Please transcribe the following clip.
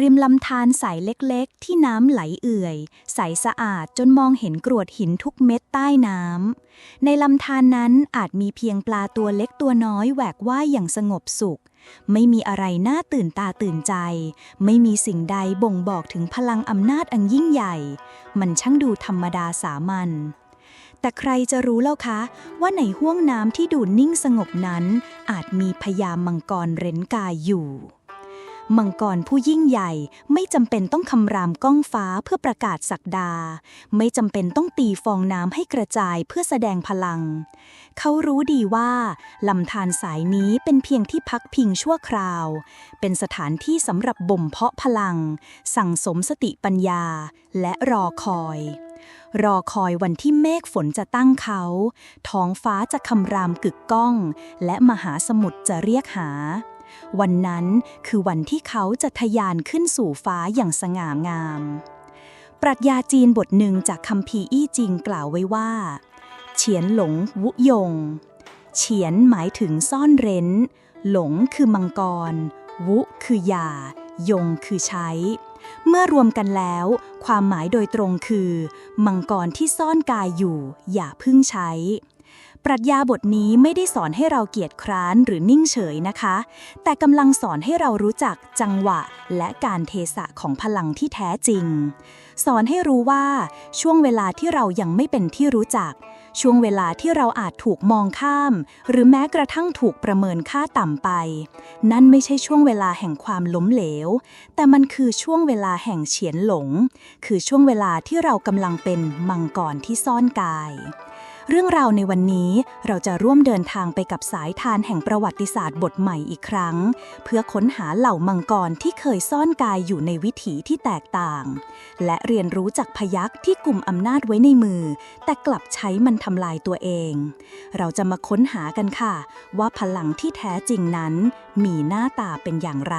ริมลำธารใสเล็กๆ ที่น้ำไหลเอื่อย ใสสะอาดจนมองเห็นกรวดหินทุกเม็ดใต้น้ำ ในลำธารนั้นอาจมีเพียงปลาตัวเล็กตัวน้อยแหวกว่ายอย่างสงบสุข ไม่มีอะไรน่าตื่นตาตื่นใจ ไม่มีสิ่งใดบ่งบอกถึงพลังอำนาจอันยิ่งใหญ่ มันช่างดูธรรมดาสามัญแต่ใครจะรู้เล่าคะ ว่าในห้วงน้ำที่ดูนิ่งสงบนั้น อาจมีพญามังกรเร้นกายอยู่ มังกรผู้ยิ่งใหญ่ไม่จำเป็นต้องคำรามก้องฟ้าเพื่อประกาศศักดา ไม่จำเป็นต้องตีฟองน้ำให้กระจายเพื่อแสดงพลัง เขารู้ดีว่าลำธารสายนี้เป็นเพียงที่พักพิงชั่วคราว เป็นสถานที่สำหรับบ่มเพาะพลัง สั่งสมสติปัญญา และรอคอย รอคอยวันที่เมฆฝนจะตั้งเขา ท้องฟ้าจะคำรามกึกก้อง และมหาสมุทรจะเรียกหา วันนั้นคือวันที่เขาจะทะยานขึ้นสู่ฟ้าอย่างสง่างาม ปรัชญาจีนบทหนึ่งจากคำพีอี้จิงกล่าวไว้ว่า เฉียนหลงวุยง เฉียนหมายถึงซ่อนเร้น หลงคือมังกร วุคือยา ยงคือใช้ เมื่อรวมกันแล้ว ความหมายโดยตรงคือ มังกรที่ซ่อนกายอยู่ อย่าพึ่งใช้ ปรัชญาบทนี้ไม่ได้สอนให้เราเกียจคร้านหรือนิ่งเฉยนะคะ แต่กำลังสอนให้เรารู้จักจังหวะและการเทศะของพลังที่แท้จริง สอนให้รู้ว่าช่วงเวลาที่เรายังไม่เป็นที่รู้จัก ช่วงเวลาที่เราอาจถูกมองข้าม หรือแม้กระทั่งถูกประเมินค่าต่ำไป นั่นไม่ใช่ช่วงเวลาแห่งความล้มเหลว แต่มันคือช่วงเวลาแห่งเฉียนหลง คือช่วงเวลาที่เรากำลังเป็นมังกรที่ซ่อนกาย เรื่องราวในวันนี้เราจะร่วมเดินทางไปกับสายทานแห่งประวัติศาสตร์บทใหม่อีกครั้ง เพื่อค้นหาเหล่ามังกรที่เคยซ่อนกายอยู่ในวิถีที่แตกต่าง และเรียนรู้จากพยักที่กลุ่มอำนาจไว้ในมือ แต่กลับใช้มันทำลายตัวเอง เราจะมาค้นหากันค่ะ ว่าพลังที่แท้จริงนั้น มีหน้าตาเป็นอย่างไร